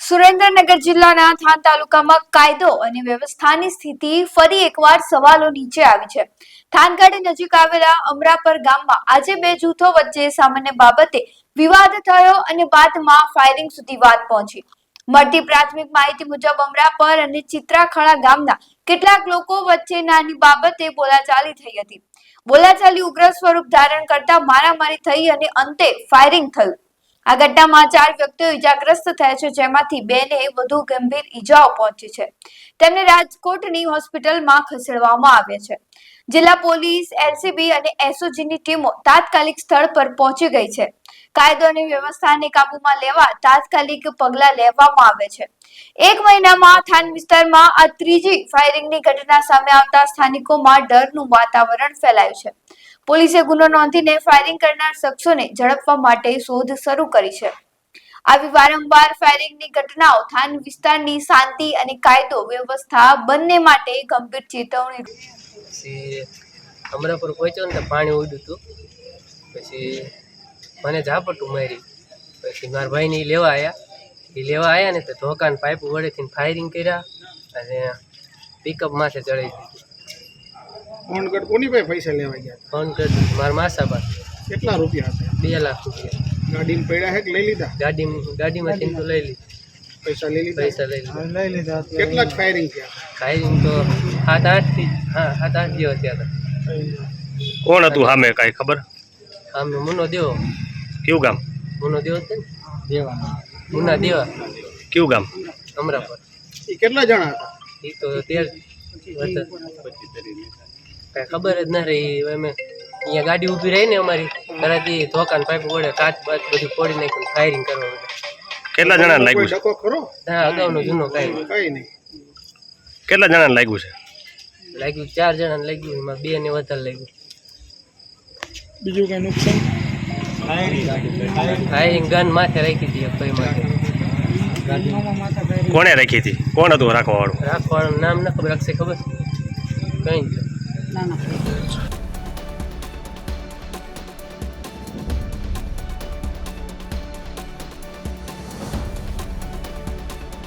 સુરેન્દ્રનગર જિલ્લાના થાન તાલુકામાં કાયદો અને વ્યવસ્થાની સ્થિતિ ફરી એકવાર સવાલો નીચે આવી છે. થાનગાડી નજીક આવેલા અમરાપર ગામમાં આજે બે જૂથો વચ્ચે સામાન્ય બાબતે વિવાદ થયો અને બાદમાં ફાયરિંગ સુધી વાત પહોંચી. મળતી પ્રાથમિક માહિતી મુજબ અમરાપર અને ચિત્રાખળા ગામના કેટલાક લોકો વચ્ચે નાની બાબતે બોલાચાલી થઈ હતી. બોલાચાલી ઉગ્ર સ્વરૂપ ધારણ કરતા મારામારી થઈ અને અંતે ફાયરિંગ થયું. આ ઘટનામાં ચાર વ્યક્તિઓ ઈજાગ્રસ્ત થયા છે, જેમાંથી બે ને વધુ ગંભીર ઈજાઓ પહોંચી છે. તેમને રાજકોટની હોસ્પિટલમાં ખસેડવામાં આવ્યા છે. જિલ્લા પોલીસ, એલસીબી અને એસઓજીની ટીમો તાત્કાલિક સ્થળ પર પહોંચી ગઈ છે. કાયદો અને વ્યવસ્થાને કાબૂમાં લેવા તાત્કાલિક પગલાં લેવામાં આવે છે. એક મહિનામાં થાન વિસ્તારમાં આ ત્રીજી ફાયરિંગની ઘટના સામે આવતા સ્થાનિકોમાં ડરનું વાતાવરણ ફેલાયું છે. પોલીસે ગુનો નોંધીને ફાયરિંગ કરનાર શખ્સોને ઝડપવા માટે શોધ શરૂ કરી છે. આવી વારંવાર ફાયરિંગની ઘટનાઓ થાન વિસ્તારની શાંતિ અને કાયદો વ્યવસ્થા બંને માટે ગંભીર ચેતવણી અમરાપુર પહોંચ્યો ને પાણી ઉડ્યું હતું પછી મને ઝાપટું મારી. પછી મારા ભાઈને લેવા આવ્યા એ લેવા આવ્યા ને તો ધોકાન પાઇપ વડેથી ફાયરિંગ કર્યા અને પિકઅપ માથે ચડાવી દીધી. કોની પાસે પૈસા લેવા ગયા ફોન કરી મારા માસા પાસે કેટલા રૂપિયા હતા? બે લાખ રૂપિયા. ગાડીમાં પડ્યા છે કે લઈ લીધા? ગાડી ગાડીમાંથી તો લઈ લીધી. પૈસા લઈ લીધા? પૈસા લઈ લીધા. લઈ લીધા કેટલાક ફાયરિંગ થયા ફાયરિંગ તો સાત આઠથી હા સાત આઠ જેવા થયા હતા. કોણ હતું સામે કાંઈ ખબર? હામે મુનો દેવો. કેવું ગામ? મુનો દેવો છે ને? દેવા. મુના દેવા. કયું ગામ? અમરાપર. એ કેટલા જણા હતા? એ તો તેર કઈ ખબર જ ના રહી. અમે અહીંયા ગાડી ઊભી રહી ને અમારી. તરત એ ધોકાન પાઇપ વડે કાચ બાચ બધું ફોડી નાખ્યું ફાયરિંગ કરવા. કેટલા જણાને લાગ્યું છે? ખરો? હા અગાઉનો જૂનો કાંઈ. કાંઈ નહીં. કેટલા જણાને લાગ્યું છે? લાગ્યું ચાર જણાને લાગ્યું. એમાં બે ને વધારે લાગ્યું. બીજું કઈ નુકસાન? ફાયરિંગ ગન માથે રાખી હતી માથે કોણે રાખી હતી? કોણ હતું રાખવાવાળું? રાખવાનું નામ ન ખબર રાખશે ખબર? કઈ જ